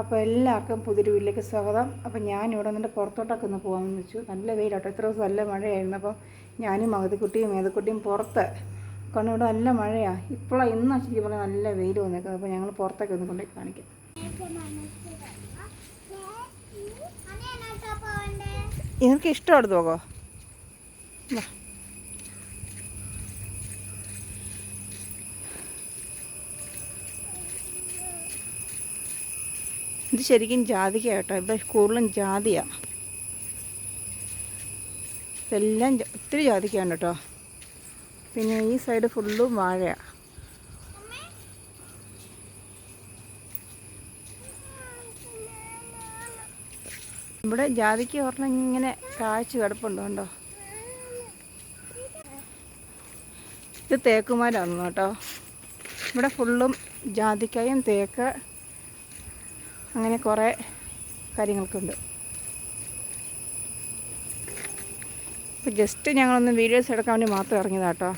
അപ്പോൾ എല്ലാവർക്കും പുതിയൊരു വീട്ടിലേക്ക് സ്വാഗതം. അപ്പോൾ ഞാൻ ഇവിടെ നിന്നിട്ട് പുറത്തോട്ടൊക്കെ ഒന്ന് പോകാമെന്ന് വെച്ചു. നല്ല വെയിലാട്ടോ. എത്ര ദിവസം നല്ല മഴയായിരുന്നു. അപ്പോൾ ഞാനും മകതിക്കുട്ടിയും മേതക്കുട്ടിയും പുറത്ത്. കാരണം ഇവിടെ നല്ല മഴയാണ് ഇപ്പോഴാണ് ഇന്നാ ശരിക്കും പറഞ്ഞാൽ നല്ല വെയിൽ വന്നേക്കുന്നത്. അപ്പോൾ ഞങ്ങൾ പുറത്തൊക്കെ ഒന്ന് കൊണ്ടുപോയി കാണിക്കാം. നിങ്ങൾക്ക് ഇഷ്ടമാണ് പോകോ? ഇത് ശരിക്കും ജാതിക കേട്ടോ. ഇവിടെ കൂടുതലും ജാതിയാണ് ഇതെല്ലാം ഒത്തിരി ജാതിക്കയാണ് കേട്ടോ. പിന്നെ ഈ സൈഡ് ഫുള്ളും വാഴയാണ് ഇവിടെ ജാതിക്ക് ഒരെണ്ണം ഇങ്ങനെ കാഴ്ച കിടപ്പുണ്ടോ കണ്ടോ? ഇത് തേക്കുമാരാണ് കേട്ടോ. ഇവിടെ ഫുള്ളും ജാതിക്കയും തേക്ക് അങ്ങനെ കുറേ കാര്യങ്ങൾക്കുണ്ട്. അപ്പോൾ ജസ്റ്റ് ഞങ്ങളൊന്ന് വീഡിയോസ് എടുക്കാൻ വേണ്ടി മാത്രം ഇറങ്ങിയതാട്ടോ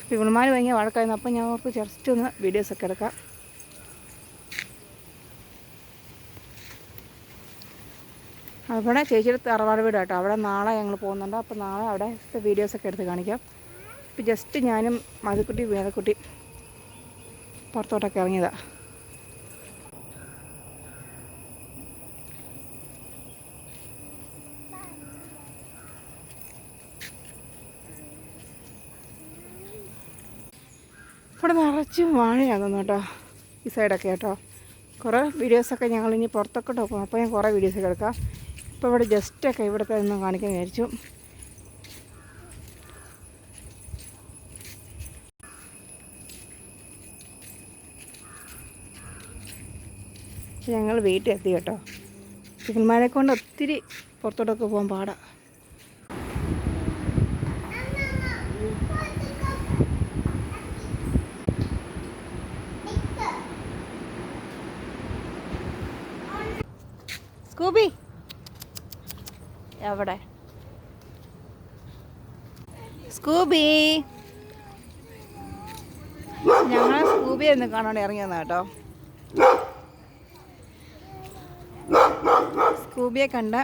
അപ്പോൾ ഇവളുമാർ ഭയങ്കര വഴക്കായിരുന്നു. അപ്പം ഞാൻ അവർക്ക് ജസ്റ്റ് ഒന്ന് വീഡിയോസൊക്കെ എടുക്കാം. അവിടെ ചേച്ചിയുടെ തറവാട് വീട് കേട്ടോ അവിടെ നാളെ ഞങ്ങൾ പോകുന്നുണ്ട്. അപ്പോൾ നാളെ അവിടെ വീഡിയോസൊക്കെ എടുത്ത് കാണിക്കാം. ഇപ്പോൾ ജസ്റ്റ് ഞാനും മധുക്കുട്ടി വേദക്കുട്ടി പുറത്തോട്ടൊക്കെ ഇറങ്ങിയതാണ് ഇവിടെ നിറച്ചും വാഴയാകുന്നു കേട്ടോ. ഈ സൈഡൊക്കെ കേട്ടോ. കുറേ വീഡിയോസൊക്കെ ഞങ്ങൾ ഇനി പുറത്തൊക്കെ നോക്കും അപ്പോൾ ഞാൻ കുറേ വീഡിയോസൊക്കെ എടുക്കാം. ഇപ്പോൾ ഇവിടെ ജസ്റ്റൊക്കെ ഇവിടുത്തെ ഒന്ന് കാണിക്കാൻ വിചാരിച്ചു. ഞങ്ങൾ വീട്ടിൽ എത്തി കേട്ടോ. ചിക്കന്മാരെ കൊണ്ട് ഒത്തിരി പുറത്തോട്ടൊക്കെ പോകാൻ പാടാ സ്കൂബി എവിടെ? സ്കൂബി. ഞങ്ങൾ സ്കൂബി എന്ന് കാണാൻ ഇറങ്ങിയെന്നാ കേട്ടോ. സ്കൂബിയെ കണ്ട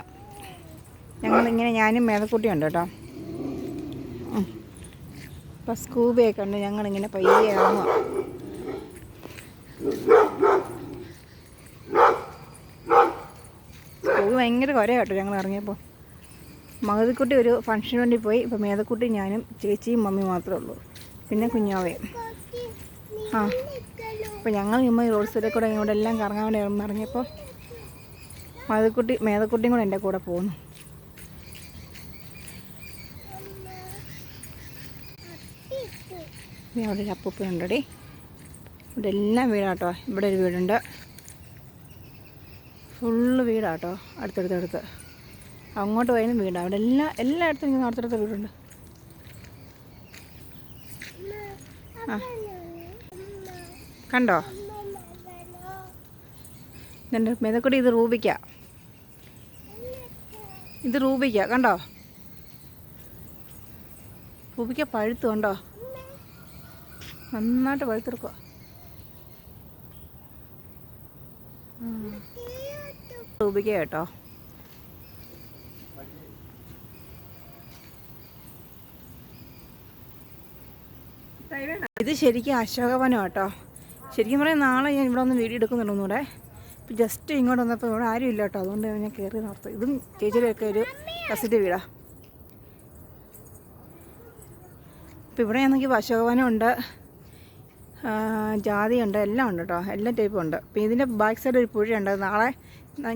ഞങ്ങളിങ്ങനെ ഞാനും മേതക്കുട്ടിയുണ്ട് കേട്ടോ. അപ്പം സ്കൂബിയെ കണ്ട് ഞങ്ങളിങ്ങനെ പയ്യെ ഇറങ്ങുക സ്കൂബി ഭയങ്കര കുര കേട്ടോ ഞങ്ങൾ ഇറങ്ങിയപ്പോൾ മകതിക്കുട്ടി ഒരു ഫംഗ്ഷന് വേണ്ടി പോയി. ഇപ്പം മേതക്കുട്ടി ഞാനും ചേച്ചിയും മമ്മി മാത്രമേ ഉള്ളൂ. പിന്നെ കുഞ്ഞാവേ. ആ അപ്പോൾ ഞങ്ങൾ ഇമ്മ ഈ റോഡ് സൈഡിൽ കൂടെ ഇവിടെ എല്ലാം കറങ്ങാൻ വേണ്ടി ഇറങ്ങിയപ്പോൾ മകതിക്കുട്ടി മേതക്കുട്ടിയും കൂടെ എന്റെ കൂടെ പോകുന്നു അവിടെ ഒരു അപ്പൂപ്പനുണ്ടടി. ഇവിടെ എല്ലാം വീടാട്ടോ. ഇവിടെ ഒരു വീടുണ്ട്. ഫുള്ള് വീടാട്ടോ. അടുത്തടുത്തടുത്ത്. അങ്ങോട്ട് പോയാലും വീടാണ് അവിടെ എല്ലാ എല്ലായിടത്തും ഇങ്ങനെ അടുത്തടുത്ത വീടുണ്ട്. ആ. കണ്ടോ? എന്റെ മെതക്കൂടി ഇത് റൂബിക്ക. ഇത് റൂബിക്ക. കണ്ടോ? റൂബിക്ക പഴുത്തു കണ്ടോ? നന്നായിട്ട് പഴുത്തെടുക്കുക റൂബിക്ക കേട്ടോ. ഇത് ശരിക്കും അശോകവനം കേട്ടോ ശരിക്കും പറയാം നാളെ ഞാൻ ഇവിടെ ഒന്ന് വീഡിയോ എടുക്കുന്നുണ്ടോന്നൂടെ ഇപ്പം ജസ്റ്റ് ഇങ്ങോട്ട് വന്നപ്പോൾ ഇവിടെ ആരും ഇല്ല കേട്ടോ അതുകൊണ്ട് ഞാൻ കയറി നിർത്തും. ഇതും ചേച്ചിയുടെയൊക്കെ ഒരു കസിറ്റ് വീടാ. ഇപ്പം ഇവിടെ ഉണ്ട് ജാതി ജാതിയുണ്ട് എല്ലാം ഉണ്ട് കേട്ടോ എല്ലാ ടൈപ്പും ഉണ്ട്. അപ്പം ഇതിന്റെ ബാക്ക് സൈഡ് ഒരു പുഴയുണ്ട്. നാളെ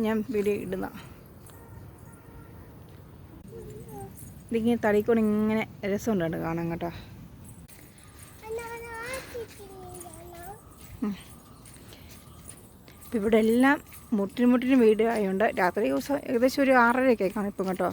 ഞാൻ വീഡിയോ ഇടുന്ന. ഇതിങ്ങനെ തടിക്കൂടെ ഇങ്ങനെ രസമുണ്ട് കാണാൻ കേട്ടോ ഇപ്പം ഇവിടെ എല്ലാം മുട്ടിന് മുട്ടിന് വീട് ആയതുകൊണ്ട് രാത്രി ദിവസം ഏകദേശം ഒരു ആറരയൊക്കെ കാണും ഇപ്പം കേട്ടോ.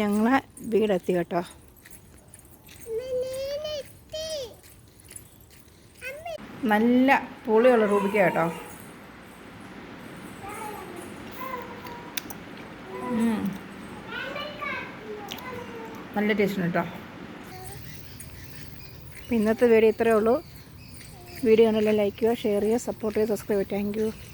ഞങ്ങളെ വീടെത്തി കേട്ടോ. നല്ല പുളിയുള്ള റൂബിക്ക കേട്ടോ. നല്ല ടേസ്റ്റ് കേട്ടോ. ഇന്നത്തെ വീഡിയോ ഇത്രയേ ഉള്ളൂ. വീഡിയോ കണ്ടെല്ലാം ലൈക്ക് ചെയ്യുക ഷെയർ ചെയ്യുക സപ്പോർട്ട് ചെയ്യുക സബ്സ്ക്രൈബ് ചെയ്യുക. താങ്ക്